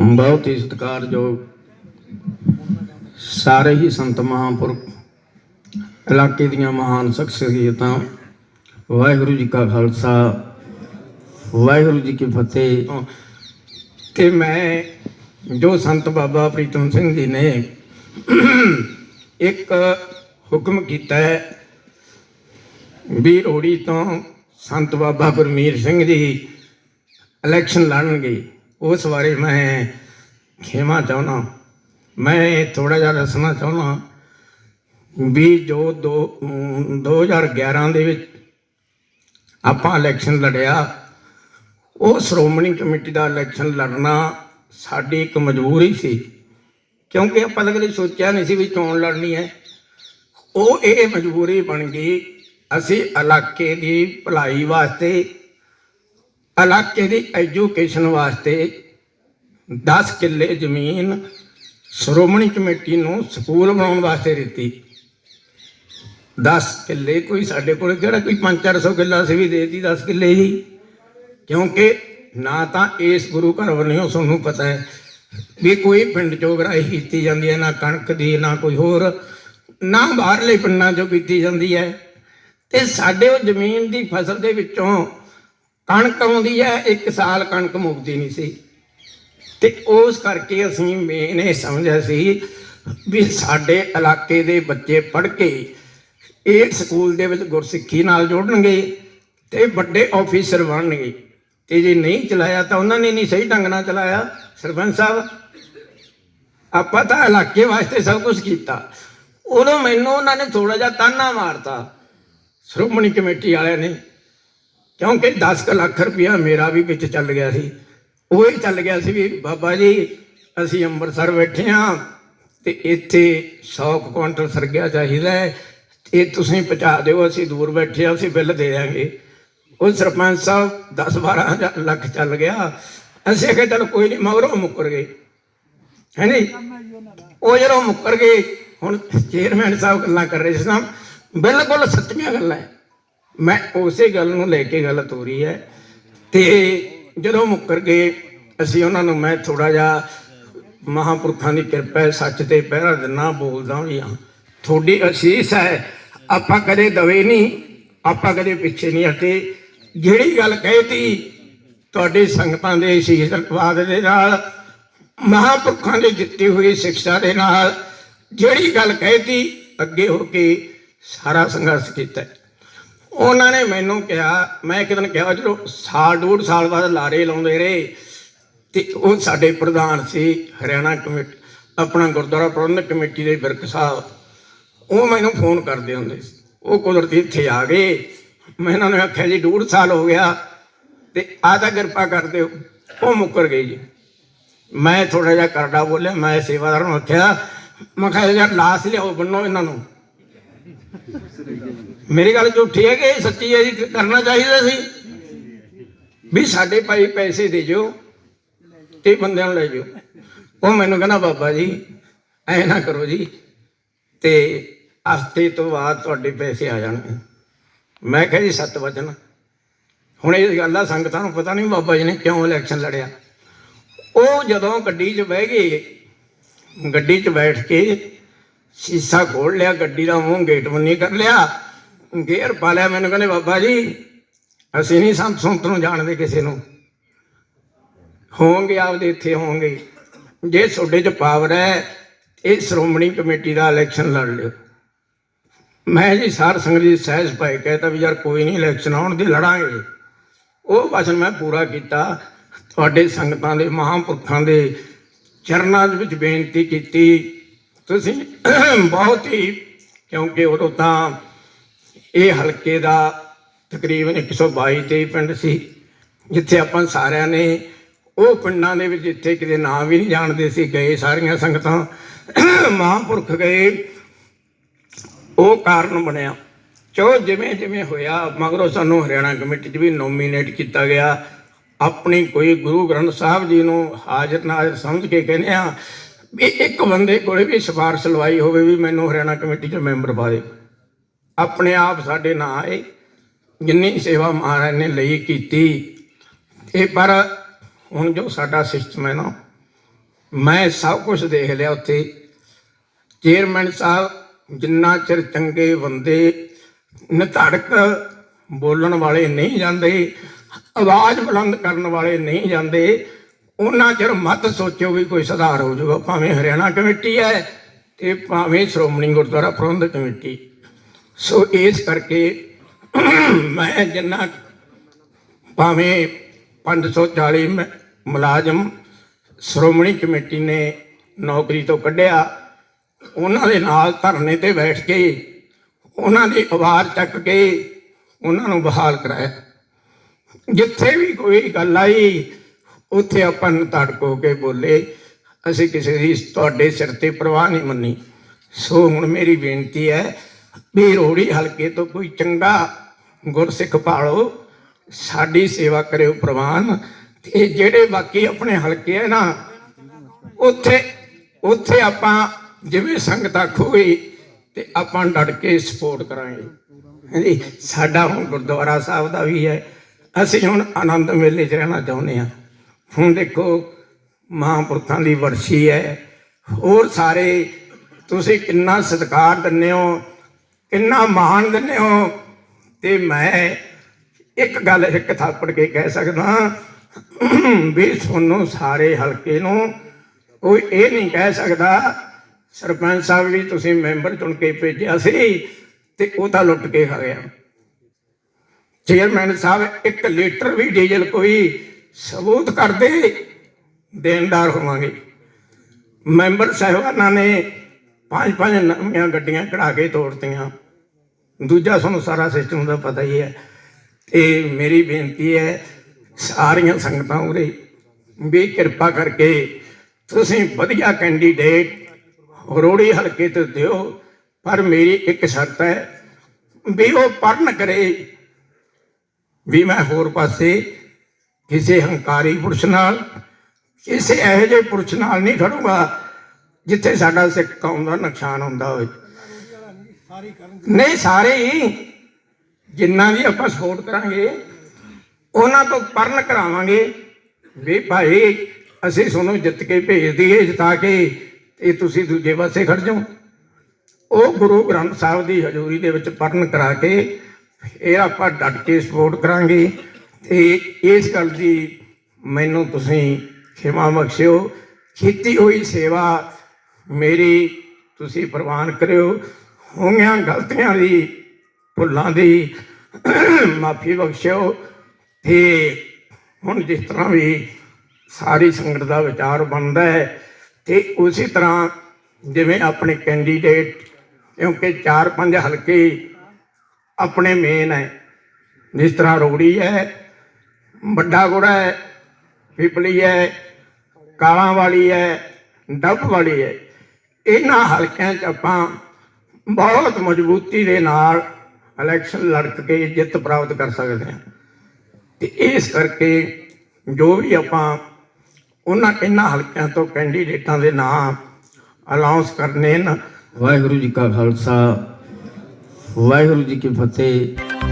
ਬਹੁਤ ਹੀ ਸਤਿਕਾਰਯੋਗ ਸਾਰੇ ਹੀ ਸੰਤ ਮਹਾਂਪੁਰਖ ਇਲਾਕੇ ਦੀਆਂ ਮਹਾਨ ਸ਼ਖਸੀਅਤਾਂ ਵਾਹਿਗੁਰੂ ਜੀ ਕਾ ਖਾਲਸਾ, ਵਾਹਿਗੁਰੂ ਜੀ ਕੀ ਫਤਿਹ। ਕਿ ਮੈਂ ਜੋ ਸੰਤ ਬਾਬਾ ਪ੍ਰੀਤਮ ਸਿੰਘ ਜੀ ਨੇ ਇੱਕ ਹੁਕਮ ਕੀਤਾ ਹੈ ਵੀ ਰੋੜੀ ਤੋਂ ਸੰਤ ਬਾਬਾ ਪਰਮੀਰ ਸਿੰਘ ਜੀ ਇਲੈਕਸ਼ਨ ਲੜਨਗੇ। ਉਸ ਬਾਰੇ ਮੈਂ ਖੇਮਾ ਚਾਹੁੰਦਾ। ਮੈਂ ਥੋੜਾ ਜਿਹਾ ਦੱਸਣਾ ਚਾਹੁੰਦਾ ਵੀ ਜੋ ਦੋ ਅਮ, 2011 ਦੇ ਵਿੱਚ ਆਪਾਂ ਇਲੈਕਸ਼ਨ ਲੜਿਆ ਉਹ ਸ਼੍ਰੋਮਣੀ ਕਮੇਟੀ ਦਾ ਇਲੈਕਸ਼ਨ ਲੜਨਾ ਸਾਡੀ ਇੱਕ ਮਜਬੂਰੀ ਸੀ। ਕਿਉਂਕਿ ਆਪਾਂ ਤਾਂ ਕਦੇ ਸੋਚਿਆ ਨਹੀਂ ਸੀ ਵੀ ਚੋਣ ਲੜਨੀ ਹੈ। ਉਹ ਇਹ ਮਜਬੂਰੀ ਬਣ ਗਈ ਅਸੀਂ ਇਲਾਕੇ ਦੀ ਭਲਾਈ ਵਾਸਤੇ ਇਲਾਕੇ ਦੀ ਐਜੂਕੇਸ਼ਨ ਵਾਸਤੇ 10 ਕਿੱਲੇ ਜ਼ਮੀਨ ਸ਼੍ਰੋਮਣੀ ਕਮੇਟੀ ਨੂੰ ਸਕੂਲ ਬਣਾਉਣ ਵਾਸਤੇ ਦਿੱਤੀ। 10 ਕਿੱਲੇ ਕੋਈ ਸਾਡੇ ਕੋਲ ਕਿਹੜਾ ਕੋਈ 5-400 ਕਿੱਲਾ ਸੀ ਵੀ ਦੇਤੀ 10 ਕਿੱਲੇ ਹੀ। ਕਿਉਂਕਿ ਨਾ ਤਾਂ ਇਸ ਗੁਰੂ ਘਰ ਵੱਲੋਂ ਤੁਹਾਨੂੰ ਪਤਾ ਹੈ ਵੀ ਕੋਈ ਪਿੰਡ ਚੋਂ ਗਰਾਈ ਕੀਤੀ ਜਾਂਦੀ ਹੈ, ਨਾ ਕਣਕ ਦੀ, ਨਾ ਕੋਈ ਹੋਰ, ਨਾ ਬਾਹਰਲੇ ਪਿੰਡਾਂ ਚੋਂ ਕੀਤੀ ਜਾਂਦੀ ਹੈ। ਤੇ ਸਾਡੇ ਉਹ ਜ਼ਮੀਨ ਦੀ ਫਸਲ ਦੇ ਵਿੱਚੋਂ ਕਣਕ ਆਉਂਦੀ ਹੈ, ਇੱਕ ਸਾਲ ਕਣਕ ਮੁੱਕਦੀ ਨਹੀਂ ਸੀ। ਤੇ ਉਸ ਕਰਕੇ ਅਸੀਂ ਮੇਨ ਇਹ ਸਮਝਿਆ ਸੀ ਵੀ ਸਾਡੇ ਇਲਾਕੇ ਦੇ ਬੱਚੇ ਪੜ੍ਹ ਕੇ ਇਹ ਸਕੂਲ ਦੇ ਵਿੱਚ ਗੁਰਸਿੱਖੀ ਨਾਲ ਜੋੜਨਗੇ ਤੇ ਵੱਡੇ ਆਫੀਸਰ ਬਣਨਗੇ। ਤੇ ਜੇ ਨਹੀਂ ਚਲਾਇਆ ਤਾਂ ਉਹਨਾਂ ਨੇ ਨਹੀਂ ਸਹੀ ਢੰਗ ਨਾਲ ਚਲਾਇਆ। ਸਰਪੰਚ ਸਾਹਿਬ, ਆਪਾਂ ਤਾਂ ਇਲਾਕੇ ਵਾਸਤੇ ਸਭ ਕੁਝ ਕੀਤਾ। ਉਦੋਂ ਮੈਨੂੰ ਉਹਨਾਂ ਨੇ ਥੋੜਾ ਜਿਹਾ ਤਾਨਾ ਮਾਰਤਾ। ਸ਼੍ਰੋਮਣੀ ਕਮੇਟੀ ਵਾਲਿਆਂ ਨੇ ਕਿਉਂਕਿ 10 ਕੁ ਲੱਖ ਰੁਪਇਆ ਮੇਰਾ ਵੀ ਵਿੱਚ ਚੱਲ ਗਿਆ ਸੀ। ਉਹ ਹੀ ਚੱਲ ਗਿਆ ਸੀ ਵੀ ਬਾਬਾ ਜੀ, ਅਸੀਂ ਅੰਮ੍ਰਿਤਸਰ ਬੈਠੇ ਹਾਂ ਤੇ ਇੱਥੇ 100 ਕੁ ਕੁਇੰਟਲ ਸਰਗਿਆ ਚਾਹੀਦਾ ਹੈ ਇਹ ਤੁਸੀਂ ਪਹੁੰਚਾ ਦਿਓ, ਅਸੀਂ ਦੂਰ ਬੈਠੇ ਹਾਂ ਅਸੀਂ ਬਿੱਲ ਦੇ ਦਿਆਂਗੇ। ਉਹ ਸਰਪੰਚ ਸਾਹਿਬ 10 12 ਲੱਖ ਚੱਲ ਗਿਆ। ਅਸੀਂ ਕਿਹਾ ਚਲ ਕੋਈ ਨਹੀਂ ਮਗਰੋਂ ਮੁੱਕਰ ਗਏ। ਹੈ ਨਹੀਂ ਉਹ ਜਦੋਂ ਮੁੱਕਰ ਗਏ, ਹੁਣ ਚੇਅਰਮੈਨ ਸਾਹਿਬ ਗੱਲਾਂ ਕਰ ਰਹੇ ਸੀ ਨਾ, ਬਿਲਕੁਲ ਸੱਚੀਆਂ ਗੱਲਾਂ ਹੈ। ਮੈਂ ਉਸੇ ਗੱਲ ਨੂੰ ਲੈ ਕੇ ਗੱਲ ਤੋਰੀ ਹੈ। ਤੇ ਜਦੋਂ ਮੁੱਕਰ ਗਏ, ਅਸੀਂ ਉਹਨਾਂ ਨੂੰ ਮੈਂ ਥੋੜਾ ਜਿਹਾ ਮਹਾਂਪੁਰਖਾਂ ਦੀ ਕਿਰਪਾ ਹੈ ਸੱਚ ਤੇ ਪਹਿਰਾ ਦਿਨਾ, ਬੋਲਦਾ ਵੀ ਹਾਂ। ਤੁਹਾਡੀ ਅਸੀਸ ਹੈ, ਆਪਾਂ ਕਦੇ ਦਵੇ ਨਹੀਂ, ਆਪਾਂ ਕਦੇ ਪਿੱਛੇ ਨਹੀਂ ਹਟੇ। ਜਿਹੜੀ ਗੱਲ ਕਹਿਤੀ, ਤੁਹਾਡੇ ਸੰਗਤਾਂ ਦੇ ਅਸ਼ੀਰਵਾਦ ਦੇ ਨਾਲ, ਮਹਾਂਪੁਰਖਾਂ ਦੇ ਦਿੱਤੀ ਹੋਈ ਸਿੱਖਿਆ ਦੇ ਨਾਲ, ਜਿਹੜੀ ਗੱਲ ਕਹਿਤੀ, ਅੱਗੇ ਹੋ ਕੇ ਸਾਰਾ ਸੰਘਰਸ਼ ਕੀਤਾ। ਉਹਨਾਂ ਨੇ ਮੈਨੂੰ ਕਿਹਾ, ਮੈਂ ਇੱਕ ਦਿਨ ਕਿਹਾ, ਚਲੋ, ਸਾਲ ਡੂਢ ਸਾਲ ਬਾਅਦ ਲਾਰੇ ਲਾਉਂਦੇ ਰਹੇ। ਤੇ ਉਹ ਸਾਡੇ ਪ੍ਰਧਾਨ ਸੀ, ਹਰਿਆਣਾ ਕਮੇਟੀ, ਆਪਣਾ ਗੁਰਦੁਆਰਾ ਪ੍ਰਬੰਧਕ ਕਮੇਟੀ ਦੇ ਬਿਰਕ ਸਾਹਿਬ। ਉਹ ਮੈਨੂੰ ਫੋਨ ਕਰਦੇ ਹੁੰਦੇ ਸੀ। ਉਹ ਕੁਦਰਤੀ ਇੱਥੇ ਆ ਗਏ। ਮੈਂ ਇਹਨਾਂ ਨੂੰ ਆਖਿਆ, ਜੀ, ਡੂਢ ਸਾਲ ਹੋ ਗਿਆ ਤੇ ਆ ਤਾਂ ਕਿਰਪਾ ਕਰ ਦਿਓ ਉਹ ਮੁੱਕਰ ਗਏ ਜੀ। ਮੈਂ ਥੋੜਾ ਜਿਹਾ ਕਰਦਾ ਬੋਲਿਆ, ਮੈਂ ਸੇਵਾਦਾਰ ਨੂੰ ਆਖਿਆ, ਮੈਂ ਕਿਹਾ, ਯਾਰ, ਲਾਸ ਲਿਆਓ, ਬੰਨੋ ਇਹਨਾਂ ਨੂੰ। ਮੇਰੀ ਗੱਲ ਝੂਠੀ ਹੈ ਕਿ ਇਹ ਸੱਚੀ ਹੈ ਜੀ, ਕਰਨਾ ਚਾਹੀਦਾ ਸੀ। ਵੀ ਸਾਡੇ ਭਾਈ ਪੈਸੇ ਦੇ ਜੋ ਤੇ ਬੰਦਿਆਂ ਨੂੰ ਲੈ ਜਾਓ। ਉਹ ਮੈਨੂੰ ਕਹਿੰਦਾ, ਬਾਬਾ ਜੀ, ਐ ਨਾ ਕਰੋ ਜੀ, ਤੇ ਹਫ਼ਤੇ ਤੋਂ ਬਾਅਦ ਤੁਹਾਡੇ ਪੈਸੇ ਆ ਜਾਣਗੇ। ਮੈਂ ਕਿਹਾ ਜੀ, ਸੱਤ ਵਚਨ ਹੁਣ ਇਹ ਗੱਲ ਆ, ਸੰਗਤਾਂ ਨੂੰ ਪਤਾ ਨਹੀਂ ਬਾਬਾ ਜੀ ਨੇ ਕਿਉਂ ਇਲੈਕਸ਼ਨ ਲੜਿਆ। ਉਹ ਜਦੋਂ ਗੱਡੀ 'ਚ ਬਹਿ ਗਏ, ਗੱਡੀ 'ਚ ਬੈਠ ਕੇ ਸ਼ੀਸ਼ਾ ਖੋਲ ਲਿਆ, ਗੱਡੀ ਦਾ ਮੂੰਹ ਗੇਟ ਬੰਨੀ ਕਰ ਲਿਆ ਗੇਅਰ ਪਾ ਲਿਆ। ਮੈਨੂੰ ਕਹਿੰਦੇ, ਬਾਬਾ ਜੀ, ਅਸੀਂ ਨਹੀਂ ਸੰਤ ਸੰਤ ਨੂੰ ਜਾਣਦੇ ਕਿਸੇ ਨੂੰ। ਹੋਣਗੇ, ਆਪਦੇ ਇੱਥੇ ਹੋਣਗੇ। ਜੇ ਤੁਹਾਡੇ 'ਚ ਪਾਵਰ ਹੈ, ਇਹ ਸ਼੍ਰੋਮਣੀ ਕਮੇਟੀ ਦਾ ਇਲੈਕਸ਼ਨ ਲੜ ਲਿਓ। ਮੈਂ ਜੀ ਸਾਰ ਸੰਗਤ ਜੀ ਸਹਿਜ ਪਾਏ ਕਹਿੰਦਾ ਵੀ ਯਾਰ ਕੋਈ ਨਹੀਂ, ਇਲੈਕਸ਼ਨ ਆਉਣ ਦੇ ਲੜਾਂਗੇ। ਉਹ ਭਾਸ਼ਣ ਮੈਂ ਪੂਰਾ ਕੀਤਾ। ਤੁਹਾਡੇ ਸੰਗਤਾਂ ਦੇ, ਮਹਾਂਪੁਰਖਾਂ ਦੇ ਚਰਨਾਂ ਦੇ ਵਿੱਚ ਬੇਨਤੀ ਕੀਤੀ। ਤੁਸੀਂ ਬਹੁਤ ਹੀ, ਕਿਉਂਕਿ ਉਦੋਂ ਤਾਂ ਇਹ ਹਲਕੇ ਦਾ ਤਕਰੀਬਨ 122 ਤੇ ਪਿੰਡ ਸੀ, ਜਿੱਥੇ ਆਪਾਂ ਸਾਰਿਆਂ ਨੇ ਉਹ ਪਿੰਡਾਂ ਦੇ ਵਿੱਚ ਜਿੱਥੇ ਕਿਤੇ ਨਾਂ ਵੀ ਨਹੀਂ ਜਾਣਦੇ ਸੀ, ਗਏ ਸਾਰੀਆਂ ਸੰਗਤਾਂ, ਮਹਾਂਪੁਰਖ ਗਏ, ਉਹ ਕਾਰਨ ਬਣਿਆ। ਚੋ ਜਿਵੇਂ ਜਿਵੇਂ ਹੋਇਆ, ਮਗਰੋਂ ਸਾਨੂੰ ਹਰਿਆਣਾ ਕਮੇਟੀ 'ਚ ਵੀ ਨੋਮੀਨੇਟ ਕੀਤਾ ਗਿਆ। ਆਪਣੀ ਕੋਈ ਗੁਰੂ ਗ੍ਰੰਥ ਸਾਹਿਬ ਜੀ ਨੂੰ ਹਾਜ਼ਰ ਨਾਜ਼ਰ ਸਮਝ ਕੇ ਕਹਿੰਦੇ ਆ ਵੀ ਇੱਕ ਬੰਦੇ ਕੋਲੇ ਵੀ ਸਿਫਾਰਿਸ਼ ਲਵਾਈ ਹੋਵੇ ਵੀ ਮੈਨੂੰ ਹਰਿਆਣਾ ਕਮੇਟੀ 'ਚ ਮੈਂਬਰ ਪਾ ਦੇ। ਆਪਣੇ ਆਪ ਸਾਡੇ ਨਾਂ ਆਏ ਜਿੰਨੀ ਸੇਵਾ ਮਹਾਰਾਜ ਨੇ ਲਈ ਕੀਤੀ, ਇਹ ਪਰ ਹੁਣ ਜੋ ਸਾਡਾ ਸਿਸਟਮ ਹੈ ਨਾ, ਮੈਂ ਸਭ ਕੁਝ ਦੇਖ ਲਿਆ ਉੱਥੇ। ਚੇਅਰਮੈਨ ਸਾਹਿਬ ਜਿੰਨਾ ਚਿਰ ਚੰਗੇ ਬੰਦੇ, ਨਿਧੜਕ ਬੋਲਣ ਵਾਲੇ ਨਹੀਂ ਜਾਂਦੇ, ਆਵਾਜ਼ ਬੁਲੰਦ ਕਰਨ ਵਾਲੇ ਨਹੀਂ ਜਾਂਦੇ, ਉਹਨਾਂ ਚਿਰ ਮਤ ਸੋਚੋ ਵੀ ਕੋਈ ਸੁਧਾਰ ਹੋ ਜਾਊਗਾ, ਭਾਵੇਂ ਹਰਿਆਣਾ ਕਮੇਟੀ ਹੈ ਤੇ ਭਾਵੇਂ ਸ਼੍ਰੋਮਣੀ ਗੁਰਦੁਆਰਾ ਪ੍ਰਬੰਧਕ ਕਮੇਟੀ। ਸੋ ਇਸ ਕਰਕੇ ਮੈਂ ਜਿੰਨਾ ਭਾਵੇਂ 540 ਮ- ਮੁਲਾਜ਼ਮ ਸ਼੍ਰੋਮਣੀ ਕਮੇਟੀ ਨੇ ਨੌਕਰੀ ਤੋਂ ਕੱਢਿਆ, ਉਹਨਾਂ ਦੇ ਨਾਲ ਧਰਨੇ ਤੇ ਬੈਠ ਕੇ, ਉਹਨਾਂ ਦੀ ਆਵਾਜ਼ ਚੱਕ ਕੇ ਉਹਨਾਂ ਨੂੰ ਬਹਾਲ ਕਰਾਇਆ। ਜਿੱਥੇ ਵੀ ਕੋਈ ਗੱਲ ਆਈ, ਉੱਥੇ ਆਪਾਂ ਨੂੰ ਧੜਕੋ ਕੇ ਬੋਲੇ, ਅਸੀਂ ਕਿਸੇ ਦੀ ਤੁਹਾਡੇ ਸਿਰ ਤੇ ਪ੍ਰਵਾਹ ਨਹੀਂ ਮੰਨੀ। ਸੋ ਹੁਣ ਮੇਰੀ ਬੇਨਤੀ ਹੈ ਵੀ ਰੋੜੀ ਹਲਕੇ ਤੋਂ ਕੋਈ ਚੰਗਾ ਗੁਰਸਿੱਖ ਪਾਲੋ, ਸਾਡੀ ਸੇਵਾ ਕਰਿਓ ਪ੍ਰਵਾਨ। ਤੇ ਜਿਹੜੇ ਬਾਕੀ ਆਪਣੇ ਹਲਕੇ ਹੈ ਨਾ, ਉੱਥੇ ਉੱਥੇ ਆਪਾਂ ਜਿਵੇਂ ਸੰਗਤ ਆਖੂਗੀ, ਤੇ ਆਪਾਂ ਡਟ ਕੇ ਸਪੋਰਟ ਕਰਾਂਗੇ। ਹਾਂਜੀ, ਸਾਡਾ ਹੁਣ ਗੁਰਦੁਆਰਾ ਸਾਹਿਬ ਦਾ ਵੀ ਹੈ। ਅਸੀਂ ਹੁਣ ਆਨੰਦ ਮੇਲੇ 'ਚ ਰਹਿਣਾ ਚਾਹੁੰਦੇ ਹਾਂ। ਹੁਣ ਦੇਖੋ, ਮਹਾਂਪੁਰਖਾਂ ਦੀ ਵਰਸ਼ੀ ਹੈ। ਹੋਰ ਸਾਰੇ, ਤੁਸੀਂ ਕਿੰਨਾ ਸਤਿਕਾਰ ਦਿੰਦੇ ਹੋ। ਕਿੰਨਾ ਮਾਣ ਦਿੰਦੇ ਹੋ? ਤੇ ਮੈਂ ਇੱਕ ਗੱਲ ਇੱਕ ਥਾਪੜ ਕੇ ਕਹਿ ਸਕਦਾ ਵੀ ਤੁਹਾਨੂੰ ਸਾਰੇ ਹਲਕੇ ਨੂੰ ਕੋਈ ਇਹ ਨਹੀਂ ਕਹਿ ਸਕਦਾ, ਸਰਪੰਚ ਸਾਹਿਬ ਵੀ ਤੁਸੀਂ ਮੈਂਬਰ ਚੁਣ ਕੇ ਭੇਜਿਆ ਸੀ ਤੇ ਉਹ ਤਾਂ ਲੁੱਟ ਕੇ ਖਾ ਗਿਆ। ਚੇਅਰਮੈਨ ਸਾਹਿਬ ਇੱਕ ਲੀਟਰ ਵੀ ਡੀਜ਼ਲ ਕੋਈ ਸਬੂਤ ਕਰਦੇ ਦੇਣਦਾਰ ਹੋਵਾਂਗੇ। ਮੈਂਬਰ ਸਾਹਿਬਾਨਾਂ ਨੇ ਪੰਜ ਪੰਜ ਨਵੀਆਂ ਗੱਡੀਆਂ ਕਢਾ ਕੇ ਤੋੜਤੀਆਂ। ਦੂਜਾ ਤੁਹਾਨੂੰ ਸਾਰਾ ਸਿਸਟਮ ਦਾ ਪਤਾ ਹੀ ਹੈ। ਇਹ ਮੇਰੀ ਬੇਨਤੀ ਹੈ, ਸਾਰੀਆਂ ਸੰਗਤਾਂ ਉਰੇ ਵੀ ਕਿਰਪਾ ਕਰਕੇ ਤੁਸੀਂ ਵਧੀਆ ਕੈਂਡੀਡੇਟ ਰੋੜੀ ਹਲਕੇ ਤੇ ਦਿਓ, ਪਰ ਮੇਰੀ ਇੱਕ ਸ਼ਰਤ ਹੈ ਵੀ ਉਹ ਪੜਨ ਕਰੇ। ਵੀ ਮੈਂ ਹੋਰ ਪਾਸੇ ਕਿਸੇ ਹੰਕਾਰੀ ਪੁਰਸ਼ ਨਾਲ, ਕਿਸੇ ਇਹੋ ਜਿਹੇ ਪੁਰਸ਼ ਨਾਲ ਨਹੀਂ ਖੜੂਗਾ। ਜਿੱਥੇ ਸਾਡਾ ਸਿੱਖ ਕੌਮ ਦਾ ਨੁਕਸਾਨ ਹੁੰਦਾ ਹੋਵੇ। ਨਹੀਂ, ਸਾਰੇ ਹੀ ਜਿੰਨਾ ਵੀ ਆਪਾਂ ਸਪੋਰਟ ਕਰਾਂਗੇ, ਉਹਨਾਂ ਤੋਂ ਪਰਨ ਕਰਾਵਾਂਗੇ ਵੀ ਭਾਈ ਅਸੀਂ ਤੁਹਾਨੂੰ ਜਿੱਤ ਕੇ ਭੇਜ ਦਈਏ ਜਿਤਾ ਕੇ ਤੇ ਤੁਸੀਂ ਦੂਜੇ ਪਾਸੇ ਖੜ ਜਾਓ। ਉਹ ਗੁਰੂ ਗ੍ਰੰਥ ਸਾਹਿਬ ਦੀ ਹਜ਼ੂਰੀ ਦੇ ਵਿੱਚ ਪਰਨ ਕਰਾ ਕੇ ਇਹ ਆਪਾਂ ਡਟ ਕੇ ਸਪੋਰਟ ਕਰਾਂਗੇ। ਤੇ ਇਸ ਗੱਲ ਦੀ ਮੈਨੂੰ ਤੁਸੀਂ ਖਿਮਾ ਬਖਸ਼ਿਓ। ਕੀਤੀ ਹੋਈ ਸੇਵਾ ਮੇਰੀ ਤੁਸੀਂ ਪ੍ਰਵਾਨ ਕਰਿਓ। ਹੋਈਆਂ ਗਲਤੀਆਂ ਦੀ, ਭੁੱਲਾਂ ਦੀ ਮਾਫੀ ਬਖਸ਼ਿਓ। ਤੇ ਹੁਣ ਜਿਸ ਤਰ੍ਹਾਂ ਵੀ ਸਾਰੀ ਸੰਗਤ ਦਾ ਵਿਚਾਰ ਬਣਦਾ ਹੈ, ਤੇ ਉਸੇ ਤਰ੍ਹਾਂ ਜਿਵੇਂ ਆਪਣੇ ਕੈਂਡੀਡੇਟ ਕਿਉਂਕਿ ਚਾਰ ਪੰਜ ਹਲਕੇ ਆਪਣੇ ਮੇਨ ਹੈ, ਜਿਸ ਤਰ੍ਹਾਂ ਰੋੜੀ ਹੈ, ਵੱਡਾ ਗੁੜਾ ਹੈ, ਪਿਪਲੀ ਹੈ, ਕਾਲਾਂ ਵਾਲੀ ਹੈ, ਡੱਬ ਵਾਲੀ ਹੈ। ਇਹਨਾਂ ਹਲਕਿਆਂ 'ਚ ਆਪਾਂ ਬਹੁਤ ਮਜ਼ਬੂਤੀ ਦੇ ਨਾਲ ਇਲੈਕਸ਼ਨ ਲੜ ਕੇ ਜਿੱਤ ਪ੍ਰਾਪਤ ਕਰ ਸਕਦੇ ਹਾਂ। ਤੇ ਇਸ ਕਰਕੇ ਜੋ ਵੀ ਆਪਾਂ ਉਹਨਾਂ, ਇਹਨਾਂ ਹਲਕਿਆਂ ਤੋਂ ਕੈਂਡੀਡੇਟਾਂ ਦੇ ਨਾਂ ਅਨਾਉਂਸ ਕਰਨੇ ਨੇ ਵਾਹਿਗੁਰੂ ਜੀ ਕਾ ਖਾਲਸਾ, ਵਾਹਿਗੁਰੂ ਜੀ ਕੀ ਫਤਿਹ।